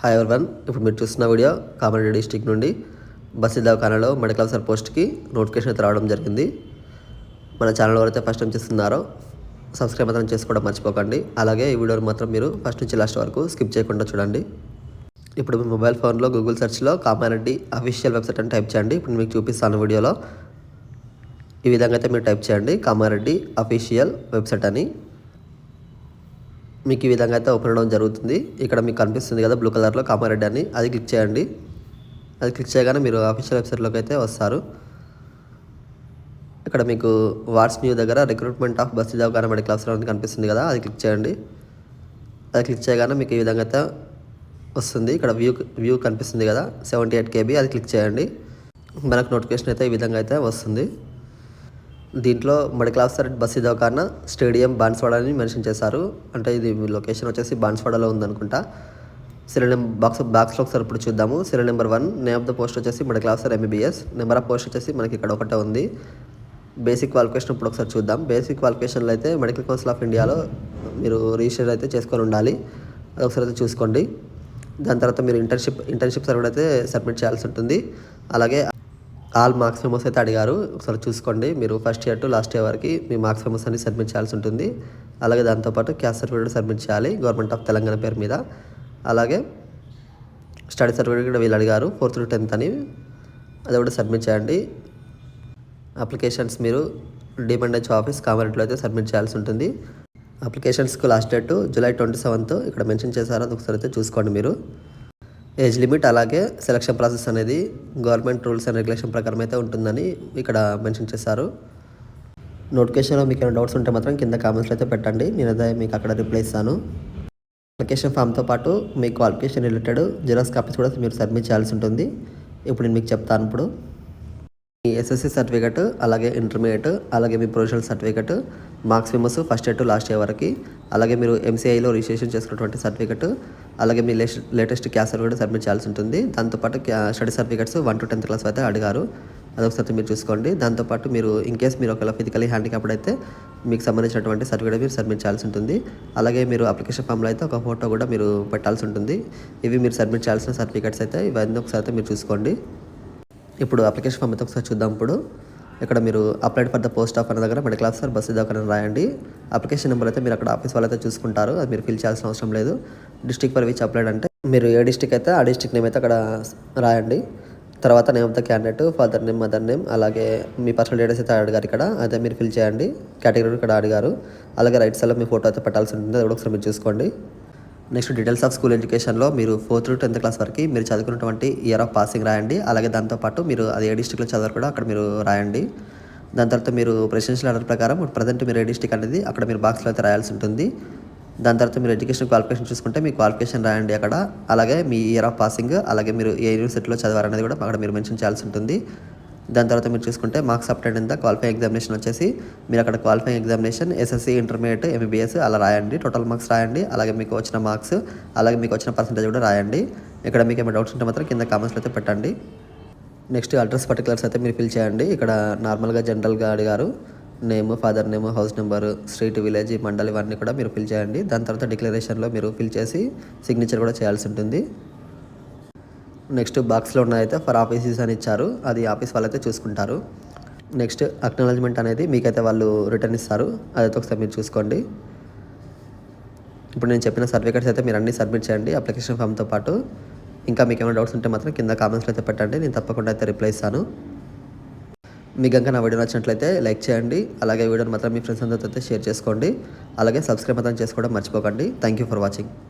Hi everyone ఇప్పుడు మీరు చూస్తున్న వీడియో కామారెడ్డి డిస్టిక్ నుండి బస్సు దవాఖానలో మెడికల్ ఆఫీసర్ పోస్ట్కి నోటిఫికేషన్ అయితే రావడం జరిగింది. మన ఛానల్ ఎవరైతే ఫస్ట్ టైం చూస్తున్నారో సబ్స్క్రైబ్ మాత్రం చేసుకోవడం మర్చిపోకండి. అలాగే ఈ వీడియోని మాత్రం మీరు ఫస్ట్ నుంచి లాస్ట్ వరకు స్కిప్ చేయకుండా చూడండి. ఇప్పుడు మీ మొబైల్ ఫోన్లో గూగుల్ సెర్చ్లో కామారెడ్డి అఫీషియల్ వెబ్సైట్ అని టైప్ చేయండి. ఇప్పుడు మీకు చూపిస్తాను వీడియోలో. ఈ విధంగా అయితే మీరు టైప్ చేయండి కామారెడ్డి అఫీషియల్ వెబ్సైట్ అని. మీకు ఈ విధంగా అయితే ఓపెన్ అవ్వడం జరుగుతుంది. ఇక్కడ మీకు కనిపిస్తుంది కదా బ్లూ కలర్లో కామారెడ్డి అని. అది క్లిక్ చేయండి. అది క్లిక్ చేయగానే మీరు అఫీషియల్ వెబ్సైట్లోకి అయితే వస్తారు. ఇక్కడ మీకు వాట్స్ న్యూ దగ్గర రిక్రూట్మెంట్ ఆఫ్ బస్ జాబ్ కానీ మెడికల్ ఆఫీసర్ అని కనిపిస్తుంది కదా అది క్లిక్ చేయండి. అది క్లిక్ చేయగానే మీకు ఈ విధంగా అయితే వస్తుంది. ఇక్కడ వ్యూ వ్యూ కనిపిస్తుంది కదా సెవెంటీ ఎయిట్ కేబీ అది క్లిక్ చేయండి. మనకు నోటిఫికేషన్ అయితే ఈ విధంగా అయితే వస్తుంది. దీంట్లో మెడికల్ ఆఫీసర్ బస్సు దవాఖాన స్టేడియం బాన్స్వాడ అని మెన్షన్ చేశారు. అంటే ఇది లొకేషన్ వచ్చేసి బాన్స్వాడలో ఉందనుకుంటా. సీరియల్ నెంబర్ బాక్స్ బాక్స్లో ఒకసారి ఇప్పుడు చూద్దాము. Serial number one name of the post వచ్చేసి medical officer MBBS number of post వచ్చేసి మనకి ఇక్కడ ఒకటే ఉంది. బేసిక్ క్వాలిఫికేషన్ ఇప్పుడు ఒకసారి చూద్దాం. బేసిక్ క్వాలిఫికేషన్లో అయితే మెడికల్ కౌన్సిల్ ఆఫ్ ఇండియాలో మీరు రిజిస్టర్ అయితే చేసుకొని ఉండాలి. అది ఒకసారి అయితే చూసుకోండి. దాని తర్వాత మీరు ఇంటర్న్షిప్ ఇంటర్న్షిప్ సర్వీస్ అయితే సబ్మిట్ చేయాల్సి ఉంటుంది. అలాగే ఆల్ మార్క్స్ మెమోస్ అయితే అడిగారు. ఒకసారి చూసుకోండి. మీరు first year to last year వరకు మీ మార్క్స్ మెమోస్ అన్ని సబ్మిట్ చేయాల్సి ఉంటుంది. అలాగే దాంతోపాటు క్యాస్ట్ సర్టిఫికేట్ సబ్మిట్ చేయాలి. గవర్నమెంట్ ఆఫ్ తెలంగాణ పేరు మీద. అలాగే స్టడీ సర్టిఫికేట్ కూడా వీళ్ళు అడిగారు. ఫోర్త్ టు టెన్త్ అని. అది కూడా సబ్మిట్ చేయండి. అప్లికేషన్స్ మీరు డిపెండెన్స్ ఆఫీస్ కామారెడ్డిలో అయితే సబ్మిట్ చేయాల్సి ఉంటుంది. అప్లికేషన్స్కి last date July twenty seventh. ఇక్కడ మెన్షన్ చేశారు. అది ఒకసారి అయితే చూసుకోండి మీరు. ఏజ్ లిమిట్ అలాగే సెలక్షన్ ప్రాసెస్ అనేది గవర్నమెంట్ రూల్స్ అండ్ రెగ్యులేషన్ ప్రకారం అయితే ఉంటుందని ఇక్కడ మెన్షన్ చేశారు. నోటిఫికేషన్లో మీకు ఏమైనా డౌట్స్ ఉంటే మాత్రం కింద కామెంట్స్లో అయితే పెట్టండి. నేనైతే మీకు అక్కడ రిప్లై ఇస్తాను. అప్లికేషన్ ఫామ్తో పాటు మీ క్వాలిఫికేషన్ రిలేటెడ్ జిరాక్స్ కాపీస్ కూడా మీరు సబ్మిట్ చేయాల్సి ఉంటుంది. ఇప్పుడు నేను మీకు చెప్తాను ఇప్పుడు. మీ ఎస్ఎస్సి సర్టిఫికేట్ అలాగే ఇంటర్మీడియట్ అలాగే మీ professional certificate marks famous first year to last year వరకు. అలాగే మీరు ఎంసీఐలో రిజిస్ట్రేషన్ చేసుకున్నటువంటి సర్టిఫికేట్ అలాగే మీ లేటెస్ట్ క్యాస్ కూడా సబ్మిట్ చేయాల్సి ఉంటుంది. దాంతోపాటు study certificates one to tenth class అయితే అడిగారు. అదొకసారి మీరు చూసుకోండి. దాంతోపాటు మీరు ఇన్ కేస్ మీరు ఒకవేళ ఫిజికలీ హ్యాండిక్యాప్డ్ అయితే మీకు సంబంధించినటువంటి సర్టిఫికేట్ మీరు సబ్మిట్ చేయాల్సి ఉంటుంది. అలాగే మీరు అప్లికేషన్ ఫామ్లో అయితే ఒక ఫోటో కూడా మీరు పెట్టాల్సి ఉంటుంది. ఇవి మీరు సబ్మిట్ చేయాల్సిన సర్టిఫికేట్స్ అయితే ఇవన్నీ ఒకసారి అయితే మీరు చూసుకోండి. ఇప్పుడు అప్లికేషన్ ఫామ్ అయితే ఒకసారి చూద్దాం ఇప్పుడు. ఇక్కడ మీరు applied for the post of అనే దగ్గర మెడికల్ ఆఫీసర్ బస్సు దాకా రాయండి. అప్లికేషన్ నెంబర్ అయితే మీరు అక్కడ ఆఫీస్ వాళ్ళైతే అయితే చూసుకుంటారు. అది మీరు ఫిల్ చేయాల్సిన అవసరం లేదు. డిస్టిక్ ఫర్ విచ్ అప్లైడ్ అంటే మీరు ఏ డిస్టిక్ అయితే ఆ డిస్టిక్ నేమ్ అయితే అక్కడ రాయండి. తర్వాత name of the candidate father name mother name అలాగే మీ పర్సనల్ డీటెయిల్స్ అయితే అడిగారు ఇక్కడ. అయితే మీరు ఫిల్ చేయండి. కేటగిరీ ఇక్కడ అడిగారు. అలాగే రైట్ సైడ్లో మీ ఫోటో అయితే పెట్టాల్సి ఉంటుంది. అది కూడా ఒకసారి మీరు చూసుకోండి. నెక్స్ట్ డీటెయిల్స్ ఆఫ్ స్కూల్ ఎడ్యుకేషన్లో మీరు ఫోర్త్ టు టెన్త్ క్లాస్ వరకు మీరు చదువుకున్నటువంటి ఇయర్ ఆఫ్ పాసింగ్ రాయండి. అలాగే దాంతోపాటు మీరు అది ఏ డిస్టిక్లో చదవరు కూడా అక్కడ మీరు రాయండి. దాని తర్వాత మీరు ప్రెసిడెన్షియల్ ఆర్డర్ ప్రకారం ప్రజెంట్ మీరు ఏ డిస్టిక్ అనేది అక్కడ మీరు బాక్స్లో అయితే రాయాల్సి ఉంటుంది. దాని తర్వాత మీరు ఎడ్యుకేషన్ క్వాలిఫికేషన్ చూసుకుంటే మీ క్వాలిఫికేషన్ రాయండి అక్కడ. అలాగే మీ ఇయర్ ఆఫ్ పాసింగ్ అలాగే మీరు ఏ యూనివర్సిటీలో చదివారు అనేది కూడా అక్కడ మీరు మెన్షన్ చేయాల్సి ఉంటుంది. దాని తర్వాత మీరు చూసుకుంటే marks update in qualify examination వచ్చేసి మీరు అక్కడ qualify examination SSC intermediate MBBS అలా రాయండి. టోటల్ మార్క్స్ రాయండి. అలాగే మీకు వచ్చిన మార్క్స్ అలాగే మీకు వచ్చిన పర్సంటేజ్ కూడా రాయండి. ఇక్కడ మీకు ఏమైనా డౌట్స్ ఉంటే మాత్రం కింద కామెంట్స్లో అయితే పెట్టండి. నెక్స్ట్ అడ్రస్ పర్టికులర్స్ అయితే మీరు ఫిల్ చేయండి. ఇక్కడ నార్మల్గా జనరల్గా అడిగారు. Name father name house number street village mandal ఇవన్నీ కూడా మీరు ఫిల్ చేయండి. దాని తర్వాత డిక్లరేషన్లో మీరు ఫిల్ చేసి సిగ్నేచర్ కూడా చేయాల్సి ఉంటుంది. నెక్స్ట్ బాక్స్లో ఉన్నదైతే ఫర్ ఆఫీసెస్ అని ఇచ్చారు. అది ఆఫీస్ వాళ్ళైతే చూసుకుంటారు. నెక్స్ట్ అక్నాలజ్మెంట్ అనేది మీకైతే వాళ్ళు రిటర్న్ ఇస్తారు. అదైతే ఒకసారి మీరు చూసుకోండి. ఇప్పుడు నేను చెప్పిన సర్టిఫికేట్స్ అయితే మీరు అన్ని సబ్మిట్ చేయండి అప్లికేషన్ ఫామ్తో పాటు. ఇంకా మీకు ఏమైనా డౌట్స్ ఉంటే మాత్రం కింద కామెంట్స్లో అయితే పెట్టండి. నేను తప్పకుండా అయితే రిప్లై ఇస్తాను. మీకు కనుక నా వీడియో నచ్చినట్లయితే లైక్ చేయండి. అలాగే వీడియోని మాత్రం మీ ఫ్రెండ్స్ అందరితో అయితే షేర్ చేసుకోండి. అలాగే సబ్స్క్రైబ్ మాత్రం చేసుకోవడం మర్చిపోకండి. Thank you for watching